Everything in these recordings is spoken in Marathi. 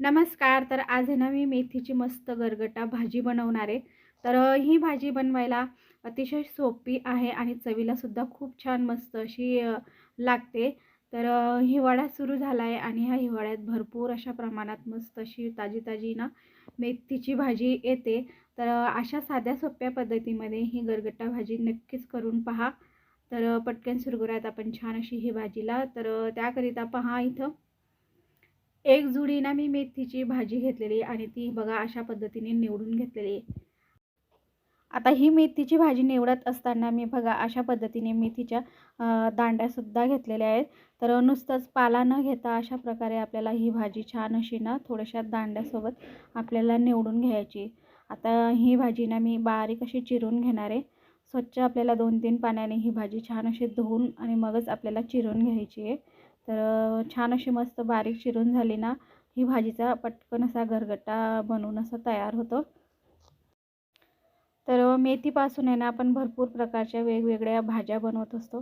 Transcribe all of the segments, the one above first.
नमस्कार तर आज आहे ना मी मेथीची मस्त गरगटा भाजी बनवणार आहे. तर ही भाजी बनवायला अतिशय सोपी आहे आणि चवीलासुद्धा खूप छान मस्त अशी लागते. तर हिवाळा सुरू झाला आहे आणि ह्या हिवाळ्यात भरपूर अशा प्रमाणात मस्त अशी ताजी ताजी ना मेथीची भाजी येते. तर अशा साध्या सोप्या पद्धतीमध्ये ही गरगटा भाजी नक्कीच करून पहा. तर पटकन सुरू करूयात आपण छान अशी ही भाजीला तर त्याकरिता पहा इथं. एक जुडी ना मी मेथीची भाजी घेतलेली आणि ती बघा अशा पद्धतीने निवडून घेतलेली. आहे आता ही मेथीची भाजी निवडत असताना मी बघा अशा पद्धतीने मेथीच्या दांड्यासुद्धा घेतलेल्या आहेत. तर नुसतंच पाला न घेता अशा प्रकारे आपल्याला ही भाजी छान अशी ना थोड्याशा दांड्यासोबत आपल्याला निवडून घ्यायची. आता ही भाजी ना मी बारीक अशी चिरून घेणार आहे. स्वच्छ आपल्याला दोन तीन पाण्याने ही भाजी छान अशी धुवून आणि मगच आपल्याला चिरून घ्यायची आहे. तर छान अशी मस्त बारीक चिरून झाली ना ही भाजीचा पटकन असा घरगट्टा बनवून असा तयार होतो. तर मेथीपासून आहे ना आपण भरपूर प्रकारच्या वेगवेगळ्या भाज्या बनवत असतो.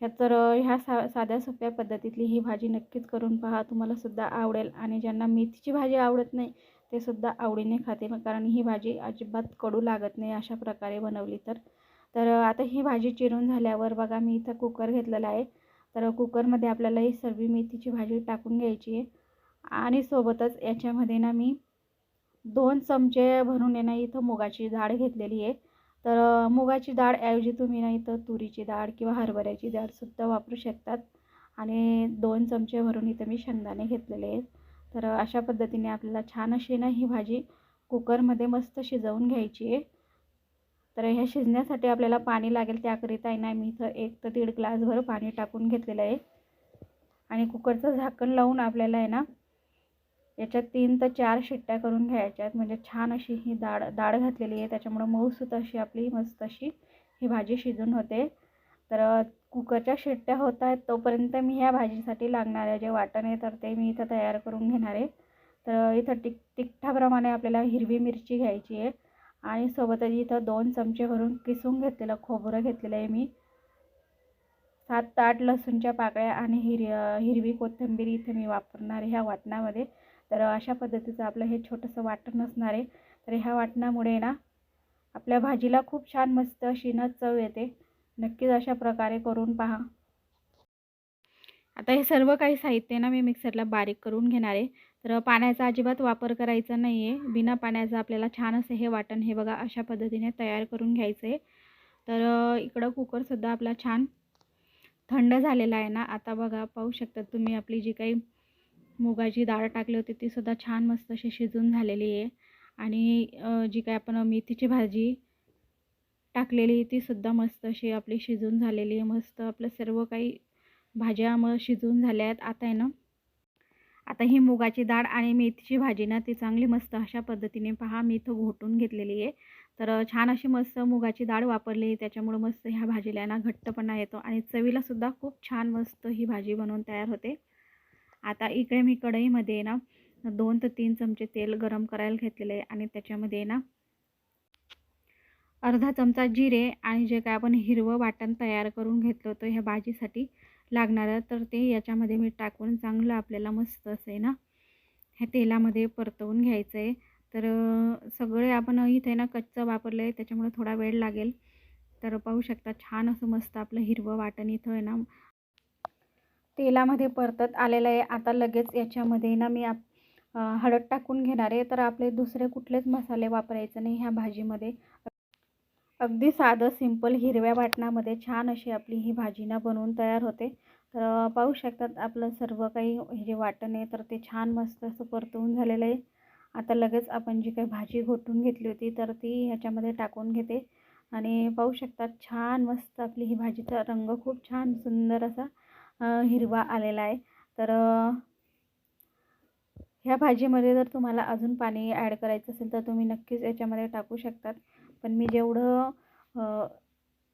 ह्या तर ह्या सा साध्या सोप्या पद्धतीतली ही भाजी नक्कीच करून पहा. तुम्हाला सुद्धा आवडेल आणि ज्यांना मेथीची भाजी आवडत नाही ते सुद्धा आवडीने खातील कारण ही भाजी अजिबात कडू लागत नाही अशा प्रकारे बनवली तर. तर आता ही भाजी चिरून झाल्यावर बघा मी इथं कुकर घेतलेला आहे. तर कुकरमध्ये आपल्याला ही सर्व मेथीची भाजी टाकून घ्यायची आहे. आणि सोबतच याच्यामध्ये ना मी दोन चमचे भरून आहे ना इथं मुगाची डाळ घेतलेली आहे. तर मुगाची डाळ ऐवजी तुम्ही ना इथं तुरीची डाळ किंवा हरभऱ्याची डाळसुद्धा वापरू शकतात. आणि दोन चमचे भरून इथं मी शेंगदाणे घेतलेले आहेत. तर अशा पद्धतीने आपल्याला छान अशी ना ही भाजी कुकरमध्ये मस्त शिजवून घ्यायची आहे. तर ह्या शिजण्यासाठी आपल्याला पाणी लागेल त्याकरिता आहे ना मी इथं एक तर दीड ग्लासभर पाणी टाकून घेतलेलं आहे. आणि कुकरचं झाकण लावून आपल्याला आहे ना याच्यात तीन तर चार शिट्ट्या करून घ्यायच्या आहेत म्हणजे छान अशी ही डाळ डाळ घातलेली आहे. त्याच्यामुळं मऊसूत अशी आपली मस्त अशी ही भाजी शिजून होते. तर कुकरच्या शिट्ट्या होत आहेत तोपर्यंत मी ह्या भाजीसाठी लागणारे जे वाटण आहे तर ते मी इथं तयार करून घेणार आहे. तर इथं टिक तिखटाप्रमाणे आपल्याला हिरवी मिरची घ्यायची आहे. आणि सोबतच इथं दोन चमचे भरून किसून घेतलेलं खोबरं घेतलेलं आहे मी. सात ते आठ लसूणच्या पाकळ्या आणि हिर हिरवी कोथिंबीर इथे मी वापरणार आहे ह्या वाटणामध्ये. तर अशा पद्धतीचं आपलं हे छोटंसं वाटण असणार आहे. तर ह्या वाटणामुळे ना आपल्या भाजीला खूप छान मस्त अशी न चव येते. नक्कीच अशा प्रकारे करून पहा. आता हे सर्व काही साहित्य ना मी मिक्सरला बारीक करून घेणार आहे. तर पाण्याचा अजिबात वापर करायचा नाही आहे बिना पाण्याचं आपल्याला छान असं हे वाटण हे बघा अशा पद्धतीने तयार करून घ्यायचं. आहे तर इकडं कुकरसुद्धा आपला छान थंड झालेला आहे ना. आता बघा पाहू शकता तुम्ही आपली जी काही मुगाची डाळ टाकली होती ती सुद्धा छान मस्त अशी शिजून झालेली आहे. आणि जी काय आपण मेथीची भाजी टाकलेली ती सुद्धा मस्त अशी आपली शिजून झालेली आहे. मस्त आपलं सर्व काही भाज्या मग शिजून झाल्या आहेत. आता आहे ना आता ही मुगाची डाळ आणि मेथीची भाजी ना ती चांगली मस्त अशा पद्धतीने पहा मी इथं घोटून घेतलेली आहे. तर छान अशी मस्त मुगाची डाळ वापरली त्याच्यामुळं मस्त ह्या भाजीला ना घट्टपणा येतो आणि चवीलासुद्धा खूप छान मस्त ही भाजी बनवून तयार होते. आता इकडे मी कढईमध्ये ना दोन ते तीन चमचे तेल गरम करायला घेतलेले आहे आणि त्याच्यामध्ये ना अर्धा चमचा जिरे आणि जे काय आपण हिरवं वाटण तयार करून घेतलं होतं ह्या भाजीसाठी लागणारं तर ते याच्यामध्ये मी टाकून चांगलं आपल्याला मस्त असे ना ह्या तेलामध्ये परतवून घ्यायचं आहे. तर सगळे आपण इथे ना कच्चं वापरलं आहे त्याच्यामुळे थोडा वेळ लागेल. तर पाहू शकता छान असं मस्त आपलं हिरवं वाटण इथं आहे ना. तेलामध्ये परतत आलेलं आहे. आता लगेच याच्यामध्ये ना मी आप हळद टाकून घेणार आहे. तर आपले दुसरे कुठलेच मसाले वापरायचे नाही ह्या भाजीमध्ये. अगदी साधं सिंपल हिरव्या वाटणामध्ये छान अशी आपली ही भाजी ना बनवून तयार होते. तर पाहू शकतात आपलं सर्व काही हे जे वाटण आहे तर ते छान मस्त असं परतवून झालेलं आहे. आता लगेच आपण जी काही भाजी घोटून घेतली होती तर ती ह्याच्यामध्ये टाकून घेते. आणि पाहू शकतात छान मस्त आपली ही भाजीचा रंग खूप छान सुंदर असा हिरवा आलेला आहे. तर ह्या भाजीमध्ये जर तुम्हाला अजून पाणी ॲड करायचं असेल तर तुम्ही नक्कीच याच्यामध्ये टाकू शकतात. पण मी जेवढं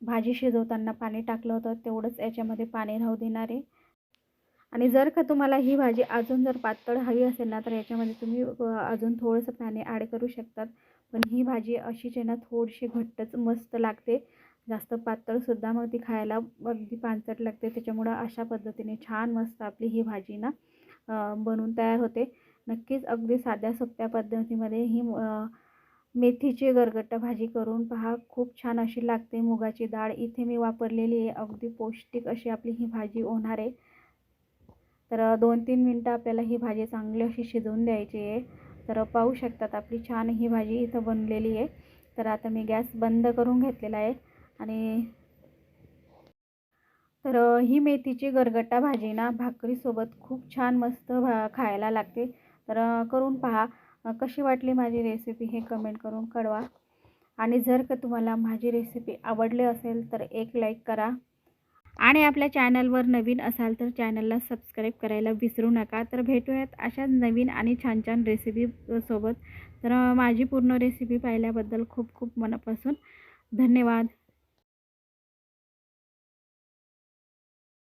भाजी शिजवताना पाणी टाकलं होतं तेवढंच याच्यामध्ये पाणी राहू देणार आहे. आणि जर का तुम्हाला ही भाजी अजून जर पातळ हवी असेल ना तर याच्यामध्ये तुम्ही अजून थोडंसं पाणी ॲड करू शकतात. पण ही भाजी अशीच आहे ना थोडीशी घट्टच मस्त लागते. जास्त पातळसुद्धा मग ती खायला अगदी पानसट लागते. त्याच्यामुळं अशा पद्धतीने छान मस्त आपली ही भाजी ना बनवून तयार होते. नक्कीच अगदी साध्या सोप्या पद्धतीमध्ये ही मेथीची गरगट्टा भाजी करून पहा. खूप छान अशी लागते मुगाची डाळ. इथे मी वापरलेली आहे. अगदी पौष्टिक अशी आपली ही भाजी होणार आहे. तर दोन तीन मिनटं आपल्याला ही भाजी चांगली अशी शिजवून द्यायची आहे. तर पाहू शकतात आपली छान ही भाजी इथं बनलेली आहे. तर आता मी गॅस बंद करून घेतलेला आहे. आणि तर ही मेथीची गरगट्टा भाजी ना भाकरीसोबत खूप छान मस्त भा खायला लागते. तर करून पहा. कशी वाटली माझी रेसिपी हे कमेंट करून कळवा. आणि जर का तुम्हाला माझी रेसिपी आवडली असेल तर एक लाईक करा. आणि आपल्या चॅनलवर नवीन असाल तर चॅनलला सबस्क्राईब करायला विसरू नका. तर भेटूयात अशाच नवीन आणि छान छान रेसिपी सोबत. तर माझी पूर्ण रेसिपी पाहिल्याबद्दल खूप खूप मनापासून धन्यवाद.